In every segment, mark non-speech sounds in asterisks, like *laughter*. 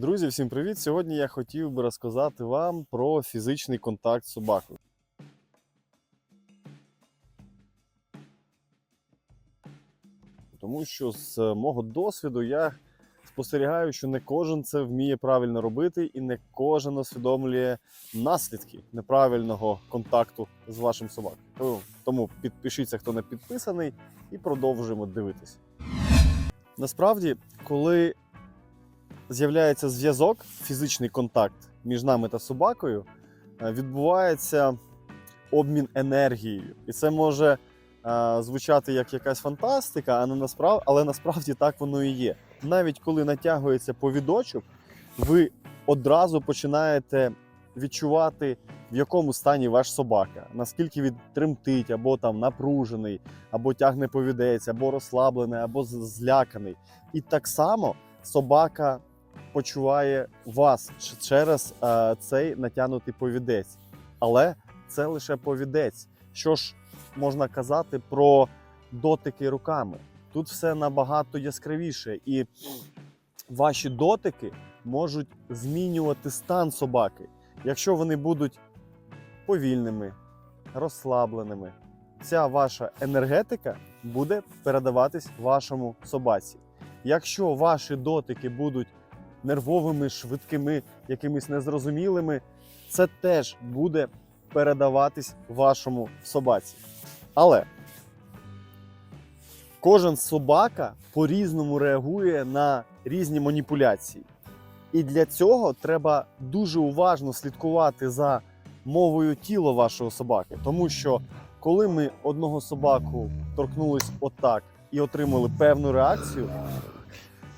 Друзі, всім привіт! Сьогодні я хотів би розказати вам про фізичний контакт з собакою. Тому що з мого досвіду я спостерігаю, що не кожен це вміє правильно робити, і не кожен усвідомлює наслідки неправильного контакту з вашим собакою. Тому- Тому підпишіться, хто не підписаний, і продовжуємо дивитись. Насправді, коли з'являється зв'язок, фізичний контакт між нами та собакою, е, відбувається обмін енергією. І це може е, звучати як якась фантастика, а не насправ... але насправді так воно і є. Навіть коли натягується повідочок, ви одразу починаєте відчувати, в якому стані ваш собака, наскільки він тремтить, або там напружений, або тягне повідець, або розслаблений, або зляканий. І так само собака почуває вас через е, цей натягнутий повідець. Але це лише повідець. Що ж можна казати про дотики руками? Тут все набагато яскравіше, і ваші дотики можуть змінювати стан собаки. Якщо вони будуть повільними, розслабленими, ця ваша енергетика буде передаватись вашому собаці. Якщо ваші дотики будуть нервовими, швидкими, якимись незрозумілими, це теж буде передаватись вашому собаці. Але кожен собака по-різному реагує на різні маніпуляції. І для цього треба дуже уважно слідкувати за мовою тіла вашого собаки. Тому що коли ми одного собаку торкнулись отак і отримали певну реакцію,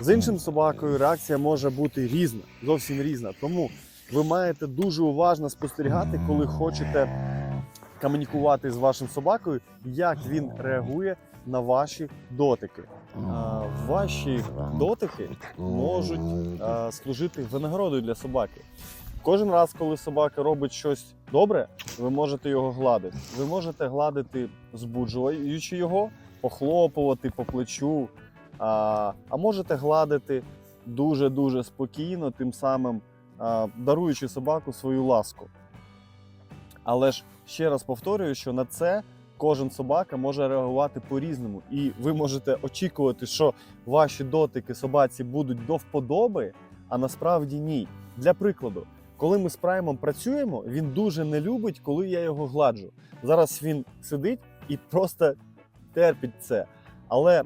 з іншим собакою реакція може бути різна, зовсім різна. Тому ви маєте дуже уважно спостерігати, коли хочете комунікувати з вашим собакою, як він реагує на ваші дотики. А, Ваші дотики можуть а, служити винагородою для собаки. Кожен раз, коли собака робить щось добре, ви можете його гладити. Ви можете гладити, збуджуючи його, похлопувати по плечу, а, а можете гладити дуже-дуже спокійно, тим самим а, даруючи собаку свою ласку. Але ж ще раз повторюю, що на це кожен собака може реагувати по-різному. І ви можете очікувати, що ваші дотики собаці будуть до вподоби, а насправді ні. Для прикладу, коли ми з праймом працюємо, він дуже не любить, коли я його гладжу. Зараз він сидить і просто терпить це. Але е,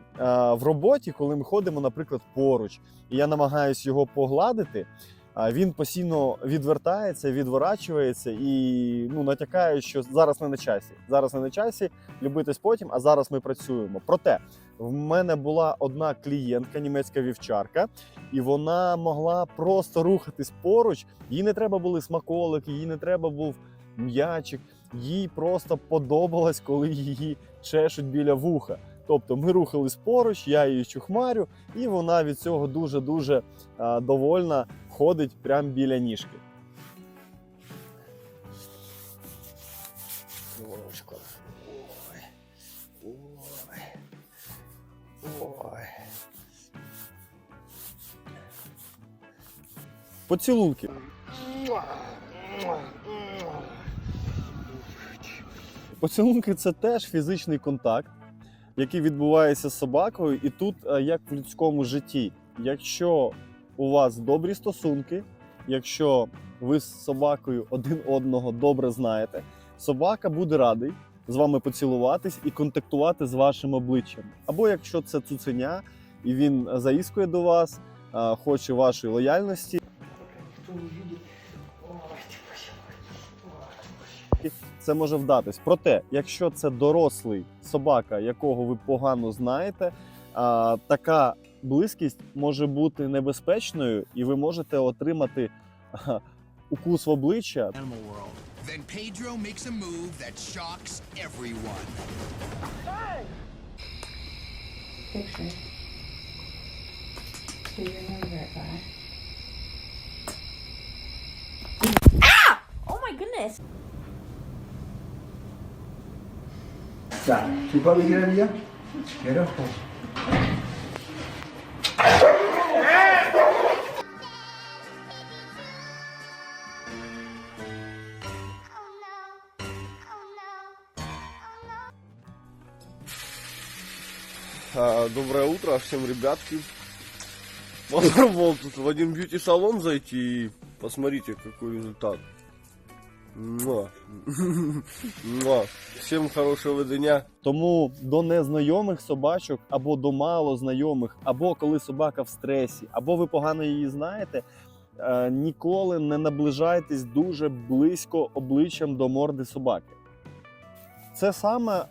в роботі, коли ми ходимо, наприклад, поруч, і я намагаюся його погладити, він постійно відвертається, відворачується і ну, натякає, що зараз не на часі. Зараз не на часі, любитись потім, а зараз ми працюємо. Проте в мене була одна клієнтка, німецька вівчарка, і вона могла просто рухатись поруч. Їй не треба були смаколики, їй не треба був м'ячик. Їй просто подобалось, коли її чешуть біля вуха. Тобто ми рухались поруч, я її чухмарю, і вона від цього дуже дуже довольна ходить прямо біля ніжки. Ложко. Ой. Ой. Ой. Поцілунки. Поцілунки це теж фізичний контакт, який відбувається з собакою, і тут е, як в людському житті. Якщо у вас добрі стосунки, якщо ви з собакою один одного добре знаєте, собака буде радий з вами поцілуватись і контактувати з вашим обличчям. Або якщо це цуценя, і він заіскує до вас, хоче вашої лояльності. Це може вдатись. Проте, якщо це дорослий собака, якого ви погано знаєте, а, така близькість може бути небезпечною, і ви можете отримати ага, укус в обличчя. Then Pedro makes a move that shocks everyone. picture. Do your nose right by. Oh my goodness. Да. Ты победила меня? А, доброе утро всем ребятки. Попробовал тут в один бьюти-салон зайти и посмотрите, какой результат. *laughs* Всем хорошего дня. Тому до незнайомих собачок або до мало знайомих, або коли собака в стресі, або ви погано її знаєте, е, ніколи не наближайтесь дуже близько обличчям до морди собаки. Це саме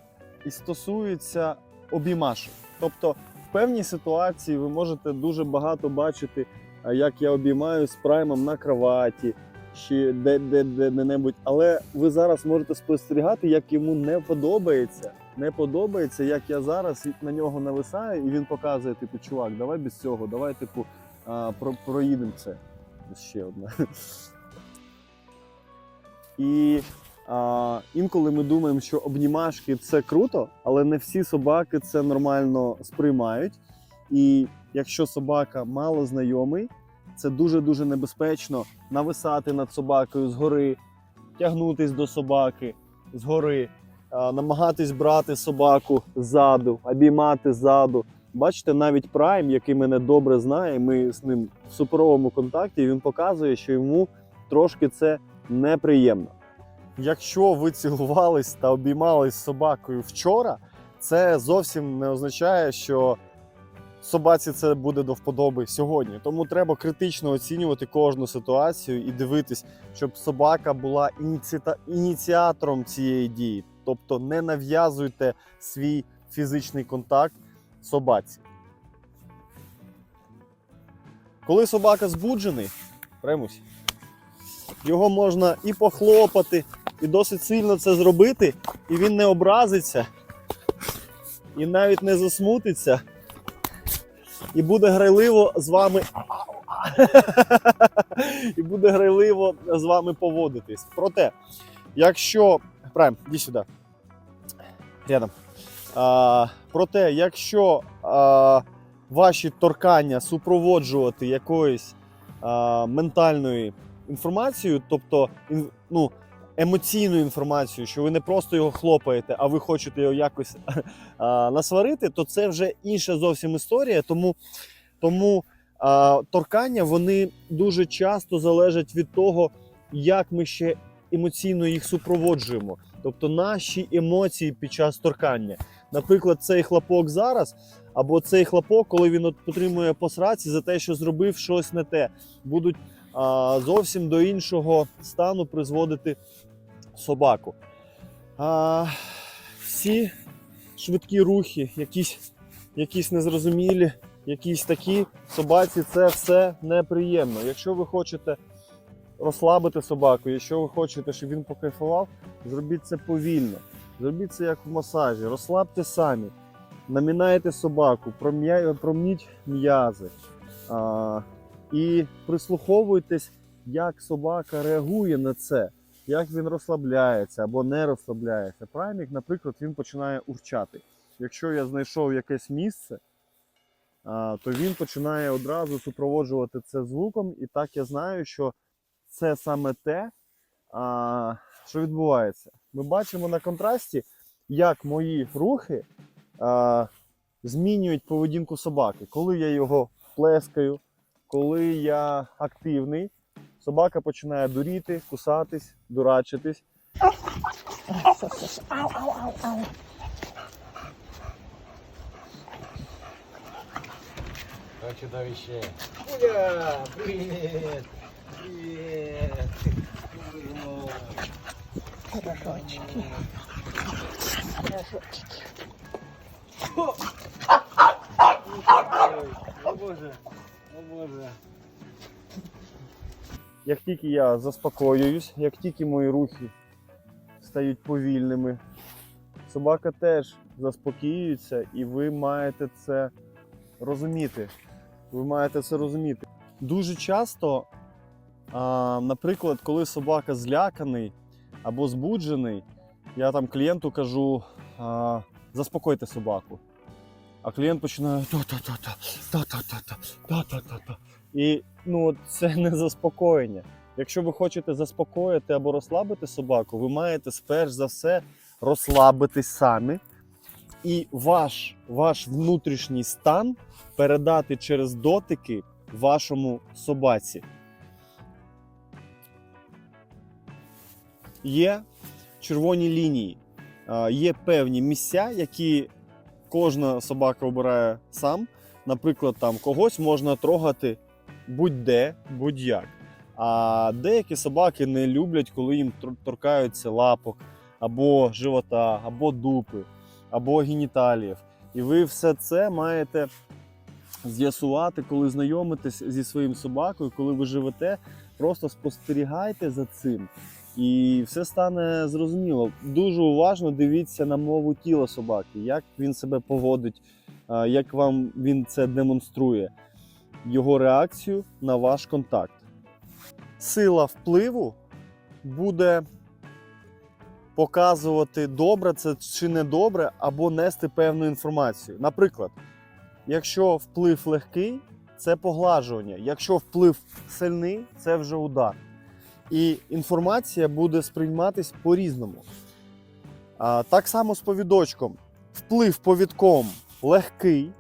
і стосується обіймашок. Тобто, в певній ситуації ви можете дуже багато бачити, е, як я обіймаю з праймом на кроваті, чи де, де, де, де-небудь. Але ви зараз можете спостерігати, як йому не подобається. Не подобається, як я зараз на нього нависаю, і він показує, типу, чувак, давай без цього, давай, типу, про, проїдемо це. Ще одна. І а, інколи ми думаємо, що обнімашки це круто, але не всі собаки це нормально сприймають. І якщо собака мало знайомий, це дуже-дуже небезпечно нависати над собакою згори, тягнутись до собаки згори, намагатись брати собаку ззаду, обіймати ззаду. Бачите, навіть Прайм, який мене добре знає, ми з ним в суперовому контакті, він показує, що йому трошки це неприємно. Якщо ви цілувались та обіймались собакою вчора, це зовсім не означає, що собаці це буде до вподоби сьогодні. Тому треба критично оцінювати кожну ситуацію і дивитись, щоб собака була ініціта- ініціатором цієї дії. Тобто не нав'язуйте свій фізичний контакт собаці. Коли собака збуджений, примусь, його можна і похлопати, і досить сильно це зробити, і він не образиться, і навіть не засмутиться, і буде грайливо з вами. *laughs* і буде грайливо з вами поводитись. Проте, якщо. Прайм, іди сюди. Рядом. А, проте, якщо а, ваші торкання супроводжувати якоюсь а, ментальною інформацією, тобто ну, емоційною інформацією, що ви не просто його хлопаєте, а ви хочете його якось *laughs* а, насварити, то це вже інша зовсім історія. Тому, тому а, торкання вони дуже часто залежать від того, як ми ще емоційно їх супроводжуємо. Тобто наші емоції під час торкання. Наприклад, цей хлопок зараз, або цей хлопок, коли він от отримує по сраці за те, що зробив щось не те, будуть а, зовсім до іншого стану призводити собаку. А, всі швидкі рухи, якісь, якісь незрозумілі, якісь такі собаці, це все неприємно. Якщо ви хочете розслабити собаку, якщо ви хочете, щоб він покайфував, зробіть це повільно. Зробіть це як в масажі, розслабте самі, намінайте собаку, промніть м'язи. І прислуховуйтесь, як собака реагує на це, як він розслабляється або не розслабляється. Праймік, наприклад, він починає урчати. Якщо я знайшов якесь місце, то він починає одразу супроводжувати це звуком, і так я знаю, що це саме те, що відбувається. Ми бачимо на контрасті, як мої рухи змінюють поведінку собаки. Коли я його плескаю, коли я активний, собака починає дуріти, кусатись, дурачитись. Чудовище. Уля, привет. Привет. Хорошочки. О боже, о боже. Як тільки я заспокоююсь, як тільки мої рухи стають повільними, собака теж заспокоюється, і ви маєте це розуміти. Ви маєте це розуміти. Дуже часто, наприклад, коли собака зляканий або збуджений, я там клієнту кажу: заспокойте собаку. А клієнт починає та-та-та-та, та-та-та-та, та-та-та-та. І ну, це *laughs* не заспокоєння. Якщо ви хочете заспокоїти або розслабити собаку, ви маєте сперш за все розслабитись самі, і ваш, ваш внутрішній стан передати через дотики вашому собаці. Є червоні лінії, є певні місця, які кожна собака обирає сам. Наприклад, там когось можна трогати будь-де, будь-як. А деякі собаки не люблять, коли їм торкаються лапок, або живота, або дупи, або геніталіїв. І ви все це маєте з'ясувати, коли знайомитесь зі своїм собакою, коли ви живете, просто спостерігайте за цим. І все стане зрозуміло. Дуже уважно дивіться на мову тіла собаки, як він себе поводить, як вам він це демонструє, його реакцію на ваш контакт. Сила впливу буде показувати, добре це чи не добре, або нести певну інформацію. Наприклад, якщо вплив легкий, це поглажування. Якщо вплив сильний, це вже удар. І інформація буде сприйматись по-різному. Так само з повідочком. Вплив повідком легкий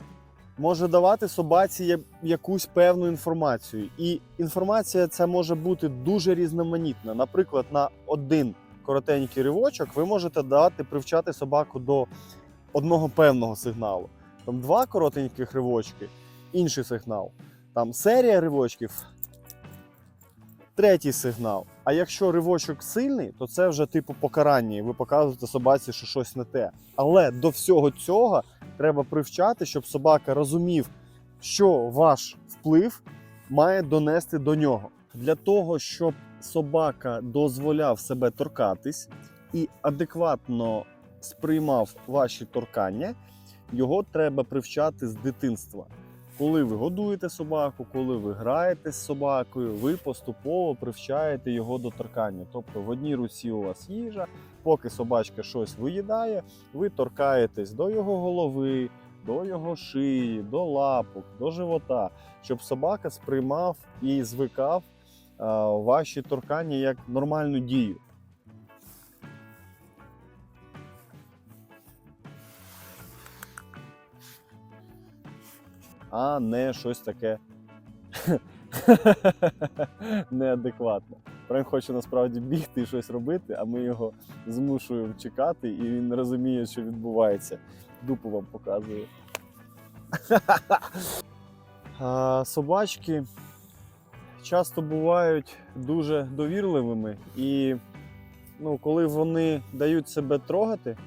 може давати собаці якусь певну інформацію. І інформація ця може бути дуже різноманітна. Наприклад, на один коротенький ривочок ви можете дати привчати собаку до одного певного сигналу. Там два коротеньких ривочки, інший сигнал. Там серія ривочків, третій сигнал. А якщо ривочок сильний, то це вже типу покарання, і ви показуєте собаці, що щось не те. Але до всього цього треба привчати, щоб собака розумів, що ваш вплив має донести до нього. Для того, щоб собака дозволяв себе торкатись і адекватно сприймав ваші торкання, його треба привчати з дитинства. Коли ви годуєте собаку, коли ви граєте з собакою, ви поступово привчаєте його до торкання. Тобто в одній руці у вас їжа, поки собачка щось виїдає, ви торкаєтесь до його голови, до його шиї, до лапок, до живота, щоб собака сприймав і звикав ваші торкання як нормальну дію. А не щось таке *laughs* неадекватне. Прям хоче насправді бігти і щось робити, а ми його змушуємо чекати, і він не розуміє, що відбувається. Дупу вам показую. *laughs* Собачки часто бувають дуже довірливими, і ну, коли вони дають себе трогати,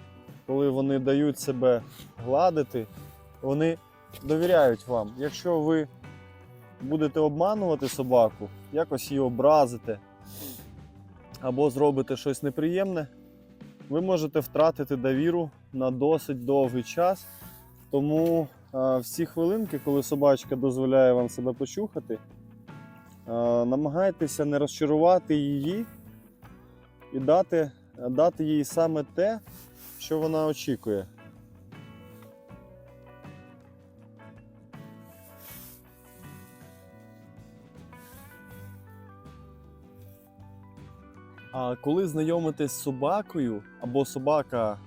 коли вони дають себе гладити, вони довіряють вам. Якщо ви будете обманувати собаку, якось її образите або зробите щось неприємне, ви можете втратити довіру на досить довгий час. Тому а, всі хвилинки, коли собачка дозволяє вам себе почухати, а, намагайтеся не розчарувати її і дати, дати їй саме те, що вона очікує. А коли знайомитесь з собакою або собака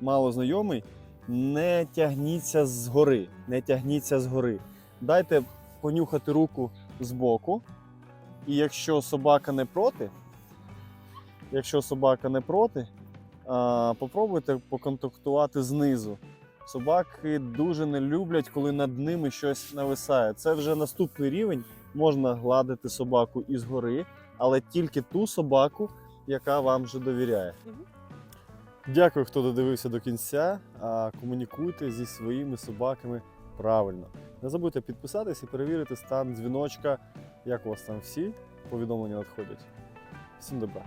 мало знайомий, не тягніться згори. Не тягніться згори. Дайте понюхати руку збоку. І якщо собака не проти, якщо собака не проти, попробуйте поконтактувати знизу. Собаки дуже не люблять, коли над ними щось нависає. Це вже наступний рівень. Можна гладити собаку із гори, але тільки ту собаку, яка вам вже довіряє. Дякую, хто додивився до кінця. А, Комунікуйте зі своїми собаками правильно. Не забудьте підписатись і перевірити стан дзвіночка, як у вас там всі повідомлення надходять. Всім добра!